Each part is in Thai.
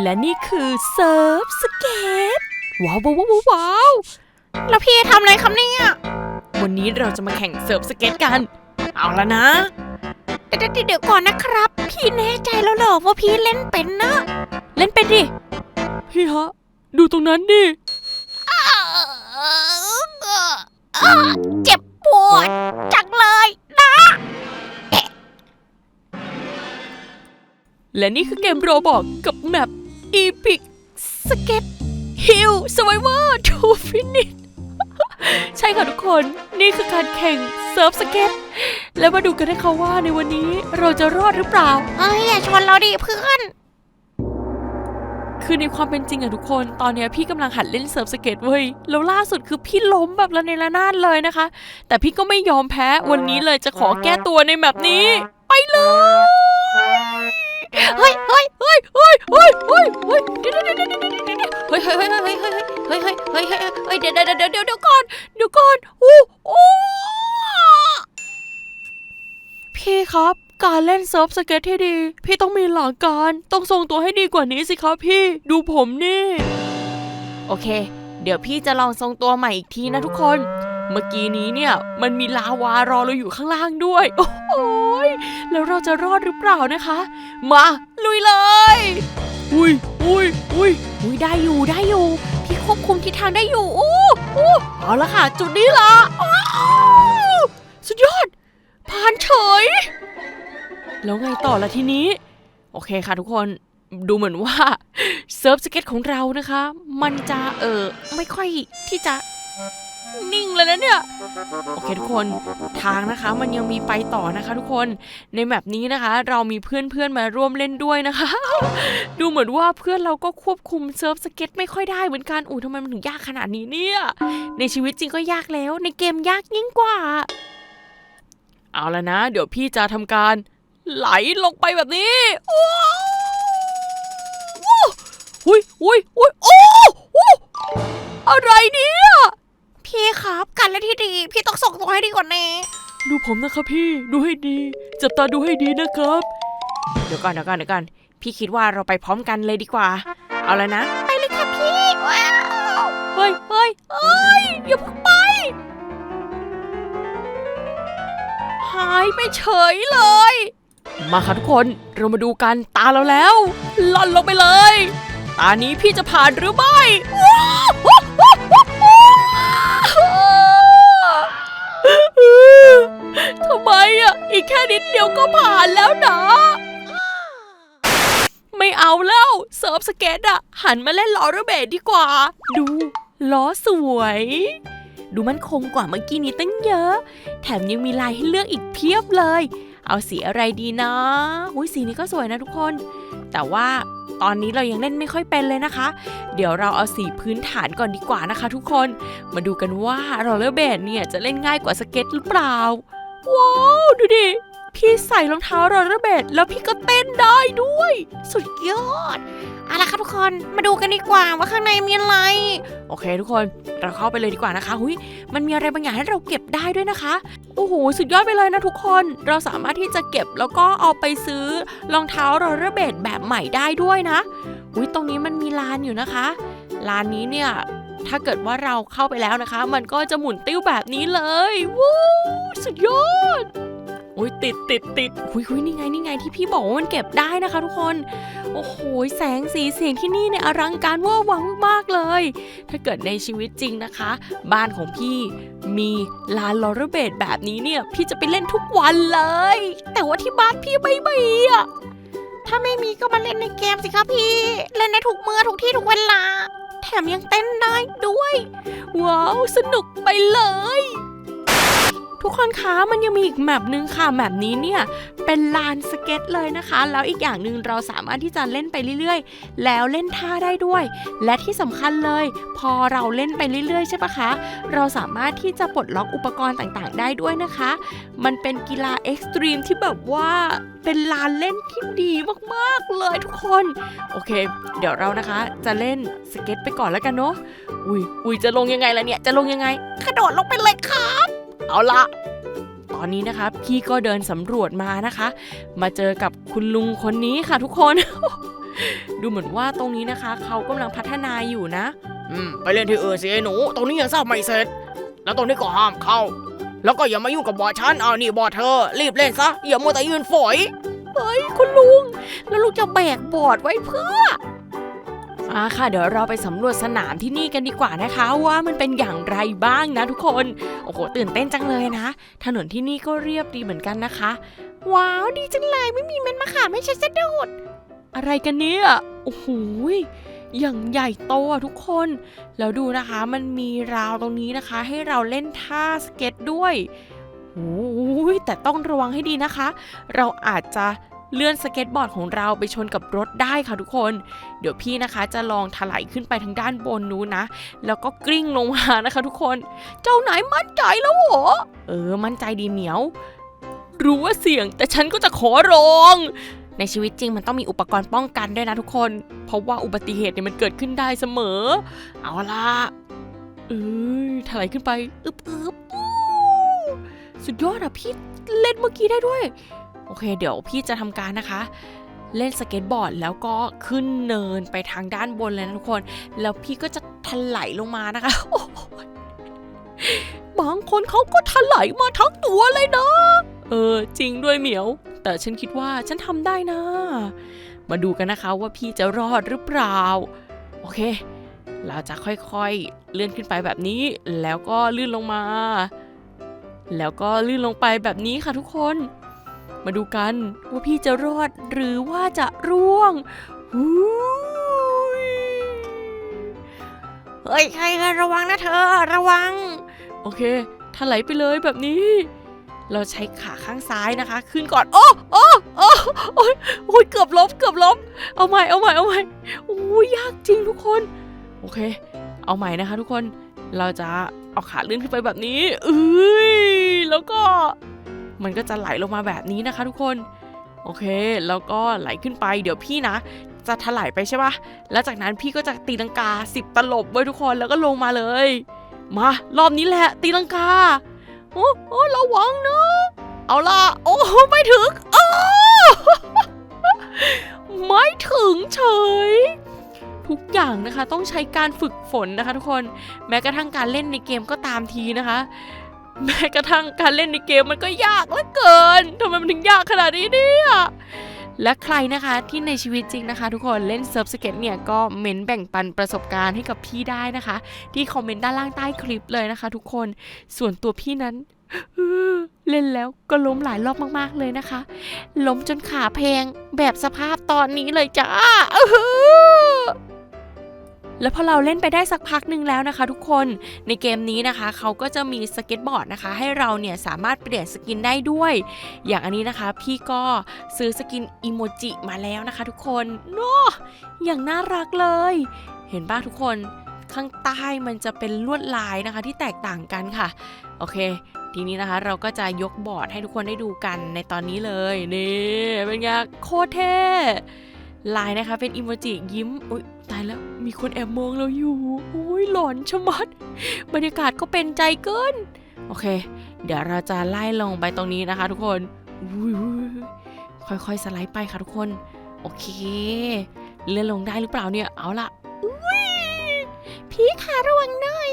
และนี่คือเซิร์ฟสเก็ตว้าวว้าวว้าวว้าวแล้วพี่ทำอะไรครับเนี่ย วันนี้เราจะมาแข่งเซิร์ฟสเก็ตกัน เอาละนะ เดี๋ยวเดี๋ยวเดี๋ยวก่อนนะครับ พี่แน่ใจแล้วเหรอว่าพี่เล่นเป็นนะ เล่นเป็นดิ พี่ฮะ ดูตรงนั้นดิ เจ็บปวดจังเลยนะ และนี่คือเกมโรบอกกับแมป Epic Skate Hill Survivor to Finish ใช่ค่ะทุกคนนี่คือการแข่งเซิร์ฟสเก็ตแล้วมาดูกันได้ค่ะว่าในวันนี้เราจะรอดหรือเปล่าเฮ้ยอย่าชนเราดิเพื่อน คือในความเป็นจริงอะทุกคนตอนเนี้ยพี่กำลังหัดเล่นเซิร์ฟสเก็ตเว้ยแล้วล่าสุดคือพี่ล้มแบบระเนระนาดเลยนะคะ แต่พี่ก็ไม่ยอมแพ้วันนี้เลยจะขอแก้ตัวในแบบนี้ ไปเลย เล่นเซิร์ฟสเก็ตที่ดี พี่ต้องมีหลักการต้องทรงตัวให้ดีกว่านี้สิครับพี่ ดูผมนี่ โอเค เดี๋ยวพี่จะลองทรงตัวใหม่อีกทีนะทุกคน เมื่อกี้นี้เนี่ย มันมีลาวารอเราอยู่ข้างล่างด้วย โอ้โหยแล้วเราจะรอดหรือเปล่านะคะ มาลุยเลย อุ้ยอุ้ยอุ้ยอุ้ยได้อยู่ได้อยู่ พี่ควบคุมทิศทางได้อยู่อู้อู้เอาละค่ะ จุดนี้ละ แล้วไงต่อละทีนี้ โอเคค่ะทุกคนดูเหมือนว่าเซิร์ฟสเก็ตของเรานะคะ มันจะเออไม่ค่อยที่จะนิ่งเลยนะเนี่ย โอเคทุกคนทางนะคะ มันยังมีไปต่อนะคะทุกคนในแมปนี้นะคะ เรามีเพื่อนๆมาร่วมเล่นด้วยนะคะ ดูเหมือนว่าเพื่อนเราก็ควบคุมเซิร์ฟสเก็ตไม่ค่อยได้เหมือนกันอู้ทำไมมันถึงยากขนาดนี้เนี่ย ในชีวิตจริงก็ยากแล้ว ในเกมยากยิ่งกว่า เอาละนะ เดี๋ยวพี่จะทำการ ไหลลงไปแบบนี้โอ้หุยหุยหุยโอ้โอ้อะไรเนี่ย พี่ครับการเล่นที่ดี พี่ต้องส่งตัวให้ดีกว่านี้ดูผมนะครับพี่ดูให้ดี จับตาดูให้ดีนะครับ เดี๋ยวก่อนเดี๋ยวก่อนเดี๋ยวก่อนพี่คิดว่าเราไปพร้อมกันเลยดีกว่า เอาแล้วนะ ไปเลยค่ะพี่ว้าวเฮ้ยเฮ้ยเฮ้ยอย่าเพิ่งไป หายไปเฉยเลย มาค่ะทุกคนเรามาดูกันตาเราแล้วล่อนลงไปเลย ตานี้พี่จะผ่านหรือไม่ทำไมอะอีกแค่นิดเดียวก็ผ่านแล้วนะไม่เอาแล้วเซิร์ฟสเก็ตอะ หันมาเล่นล้อระเบดดีกว่า ดูล้อสวย ดูมันคงกว่าเมื่อกี้นี้ตั้งเยอะ แถมยังมีลายให้เลือกอีกเพียบเลย เอาสีอะไรดีนะอุ้ยสีนี้ก็สวยนะทุกคน แต่ว่าตอนนี้เรายังเล่นไม่ค่อยเป็นเลยนะคะ เดี๋ยวเราเอาสีพื้นฐานก่อนดีกว่านะคะ ทุกคน มาดูกันว่าโรลเลอร์เบดเนี่ยจะเล่นง่ายกว่าสเก็ตหรือเปล่า ว้าวดูดิ พี่ใส่รองเท้าโรลเลอร์เบดแล้วพี่ก็เต้นได้ด้วย สุดยอดเอาละค่ะทุกคนมาดูกันดีกว่าว่าข้างในมีอะไร โอเค ทุกคนเราเข้าไปเลยดีกว่านะคะหุยมันมีอะไรบางอย่างให้เราเก็บได้ด้วยนะคะ อ้โหสุดยอดไปเลยนะทุกคน เราสามารถที่จะเก็บแล้วก็เอาไปซื้อรองเท้าโรลเลอร์เบดแบบใหม่ได้ด้วยนะหุยตรงนี้มันมีลานอยู่นะคะลานนี้เนี่ยถ้าเกิดว่าเราเข้าไปแล้วนะคะ มันก็จะหมุนติ้วแบบนี้เลยวู้วสุดยอดอุ้ยติดติดติดหุยหุยนี่ไงนี่ไงที่พี่บอกว่ามันเก็บได้นะคะ ทุกคน โอ้โห แสงสีเสียงที่นี่เนี่ยอลังการเว่าวังมากๆเลย ถ้าเกิดในชีวิตจริงนะคะ บ้านของพี่มีลานลอร์เบดแบบนี้เนี่ย พี่จะไปเล่นทุกวันเลย แต่ว่าที่บ้านพี่ไม่มีอะถ้าไม่มีก็มาเล่นในเกมสิคะพี่ เล่นได้ทุกเมื่อทุกที่ทุกเวลา แถมยังเต้นได้ด้วย ว้าว สนุกไปเลย ทุกคนคะมันยังมีอีกแมปหนึ่งค่ะแมปนี้เนี่ยเป็นลานสเก็ตเลยนะคะ แล้วอีกอย่างหนึ่งเราสามารถที่จะเล่นไปเรื่อยๆ แล้วเล่นท่าได้ด้วย และที่สำคัญเลย พอเราเล่นไปเรื่อยๆ ใช่ปะคะ เราสามารถที่จะปลดล็อกอุปกรณ์ต่างๆ ได้ด้วยนะคะ มันเป็นกีฬาเอ็กซ์ตรีมที่แบบว่าเป็นลานเล่นที่ดีมากๆเลยทุกคน โอเค เดี๋ยวเรานะคะจะเล่นสเก็ตไปก่อนแล้วกันเนาะอุ้ยอุ้ยจะลงยังไงล่ะเนี่ยจะลงยังไง กระโดดลงไปเลยค่ะ เอาละตอนนี้นะคะพี่ก็เดินสำรวจมานะคะ มาเจอกับคุณลุงคนนี้ค่ะทุกคน ดูเหมือนว่าตรงนี้นะคะ เขากำลังพัฒนาอยู่นะ อืม ไปเล่นที่อื่นสิไอ้หนู ตรงนี้ยังสร้างไม่เสร็จ แล้วตรงนี้ก็ห้ามเข้า แล้วก็อย่ามายุ่งกับบอร์ดฉันเอานี่บอร์ดเธอ รีบเล่นซะอย่ามัวแต่ยืนฝอย เฮ้ยคุณลุง แล้วลุงจะแบกบอร์ดไว้เพื่อ อ่าค่ะ เดี๋ยวเราไปสำรวจสนามที่นี่กันดีกว่านะคะ ว่ามันเป็นอย่างไรบ้างนะทุกคน โอ้โหตื่นเต้นจังเลยนะ ถนนที่นี่ก็เรียบดีเหมือนกันนะคะ ว้าวดีจังเลยไม่มีเม็ดมะขามให้ฉันสะดุดอะไรกันเนี่ยโอ้โหยอย่างใหญ่โตอะทุกคน แล้วดูนะคะมันมีราวตรงนี้นะคะ ให้เราเล่นท่าสเก็ตด้วยโอ้ยแต่ต้องระวังให้ดีนะคะ เราอาจจะ เลื่อนสเก็ตบอร์ดของเราไปชนกับรถได้ค่ะทุกคน เดี๋ยวพี่นะคะจะลองถลายขึ้นไปทางด้านบนนู้นนะ แล้วก็กลิ้งลงมานะคะทุกคน เจ้าไหนมั่นใจแล้วเหรอ เออ มั่นใจดีเหมียว รู้ว่าเสี่ยงแต่ฉันก็จะขอร้องในชีวิตจริงมันต้องมีอุปกรณ์ป้องกันด้วยนะทุกคน เพราะว่าอุบัติเหตุเนี่ยมันเกิดขึ้นได้เสมอ เอาล่ะเอ้ยถลายขึ้นไป อึบอึบอู้สุดยอดอะพี่เล่นเมื่อกี้ได้ด้วย อเค เดี๋ยวพี่จะทำการนะคะ เล่นสเก็ตบอร์ดแล้วก็ขึ้นเนินไปทางด้านบนเลยนะทุกคน แล้วพี่ก็จะถลายลงมานะคะบางคนเขาก็ถลายมาทั้งตัวเลยนะ เออ จริงด้วยเหมียว แต่ฉันคิดว่าฉันทำได้นะ มาดูกันนะคะว่าพี่จะรอดหรือเปล่า โอเค เราจะค่อยๆ เลื่อนขึ้นไปแบบนี้ แล้วก็ลื่นลงมา แล้วก็ลื่นลงไปแบบนี้ค่ะทุกคน มาดูกันว่าพี่จะรอดหรือว่าจะร่วงหูยเฮ้ยใครระวังนะเธอ ระวัง โอเคถลายไปเลยแบบนี้ เราใช้ขาข้างซ้ายนะคะ ขึ้นก่อน โอ้โอ้โอ้โอ้ยโอ้ยเกือบล้มเกือบล้มเอาใหม่เอาใหม่เอาใหม่โอ้ยยากจริงทุกคน โอเค เอาใหม่นะคะ ทุกคนเราจะเอาขาเลื่อนขึ้นไปแบบนี้เอ้ยแล้วก็ มันก็จะไหลลงมาแบบนี้นะคะ ทุกคน โอเค แล้วก็ไหลขึ้นไป เดี๋ยวพี่นะ จะถลายไปใช่ปะแล้วจากนั้นพี่ก็จะตีลังกาสิบตลบไว้ทุกคน แล้วก็ลงมาเลย มารอบนี้แหละตีลังกา โอ้โอ้ระวังนะเอาล่ะ โอ้ไม่ถึงอ้ไม่ถึงเฉย ทุกอย่างนะคะ ต้องใช้การฝึกฝนนะคะ ทุกคน แม้กระทั่งการเล่นในเกมก็ตามทีนะคะ แม้กระทั่งการเล่นในเกมมันก็ยากเหลือเกินทำไมมันถึงยากขนาดนี้เนี่ยและใครนะคะที่ในชีวิตจริงนะคะ ทุกคนเล่นเซิร์ฟสเก็ตเนี่ยก็เม้นแบ่งปันประสบการณ์ให้กับพี่ได้นะคะ ที่คอมเมนต์ด้านล่างใต้คลิปเลยนะคะ ทุกคนส่วนตัวพี่นั้นเล่นแล้วก็ล้มหลายรอบมากๆเลยนะคะ ล้มจนขาเพงแบบสภาพตอนนี้เลยจ้า แล้วพอเราเล่นไปได้สักพักหนึ่งแล้วนะคะ ทุกคนในเกมนี้นะคะเขาก็จะมีสเก็ตบอร์ดนะคะ ให้เราเนี่ยสามารถเปลี่ยนสกินได้ด้วย อย่างอันนี้นะคะ พี่ก็ซื้อสกินอิโมจิมาแล้วนะคะ ทุกคนเนาะอย่างน่ารักเลย เห็นป่ะทุกคนข้างใต้มันจะเป็นลวดลายนะคะที่แตกต่างกันค่ะ โอเค ทีนี้นะคะเราก็จะยกบอร์ดให้ทุกคนได้ดูกันในตอนนี้เลยนี่เป็นไงโคตรเท่ลายนะคะเป็นอิโมจิยิ้มอุ้ย ตายแล้วมีคนแอบมองเราอยู่อุ้ยหลอนชะมัด บรรยากาศก็เป็นใจเกิน โอเค เดี๋ยวเราจะไล่ลงไปตรงนี้นะคะ ทุกคนอุ้ยอุ้ยค่อยๆสไลด์ไปค่ะทุกคน โอเค เลื่อนลงได้หรือเปล่าเนี่ย เอาละพี่ขาระวังหน่อย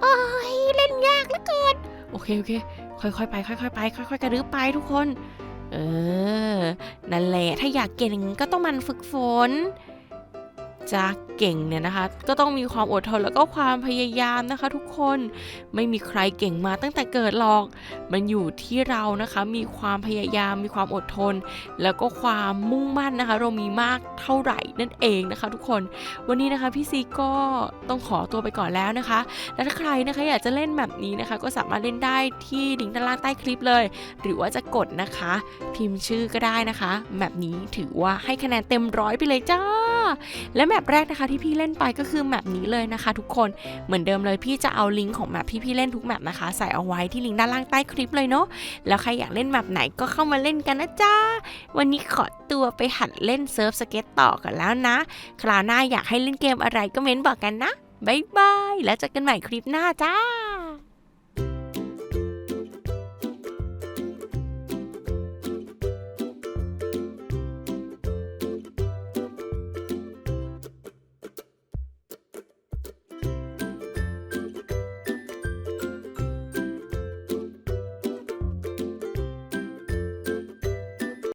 โอ้ยเล่นยากเหลือเกิน โอเคโอเค ค่อยๆไป ค่อยๆไป ค่อย ๆ กระดึ๊บไปทุกคน เออ นั่นแหละ ถ้าอยากเก่งก็ต้องมันฝึกฝน จะเก่งเนี่ยนะคะ ก็ต้องมีความอดทนแล้วก็ความพยายามนะคะ ทุกคนไม่มีใครเก่งมาตั้งแต่เกิดหรอก มันอยู่ที่เรานะคะ มีความพยายามมีความอดทน แล้วก็ความมุ่งมั่นนะคะ เรามีมากเท่าไหร่นั่นเองนะคะ ทุกคนวันนี้นะคะพี่ซีก็ต้องขอตัวไปก่อนแล้วนะคะ และถ้าใครนะคะอยากจะเล่นแบบนี้นะคะ ก็สามารถเล่นได้ที่ลิงก์ด้านล่างใต้คลิปเลย หรือว่าจะกดนะคะ พิมพ์ชื่อก็ได้นะคะแบบนี้ถือว่าให้คะแนนเต็มร้อยไปเลยจ้า และแมปแรกนะคะที่พี่เล่นไปก็คือแมปนี้เลยนะคะ ทุกคนเหมือนเดิมเลยพี่จะเอาลิงก์ของแมปที่พี่เล่นทุกแมปนะคะ ใส่เอาไว้ที่ลิงก์ด้านล่างใต้คลิปเลยเนาะแล้วใครอยากเล่นแมปไหนก็เข้ามาเล่นกันนะจ้าวันนี้ขอตัวไปหัดเล่นเซิร์ฟสเก็ตต่อกันแล้วนะ คราวหน้าอยากให้เล่นเกมอะไรก็เม้นบอกกันนะบ๊ายบายแล้วเจอกันใหม่คลิปหน้าจ้า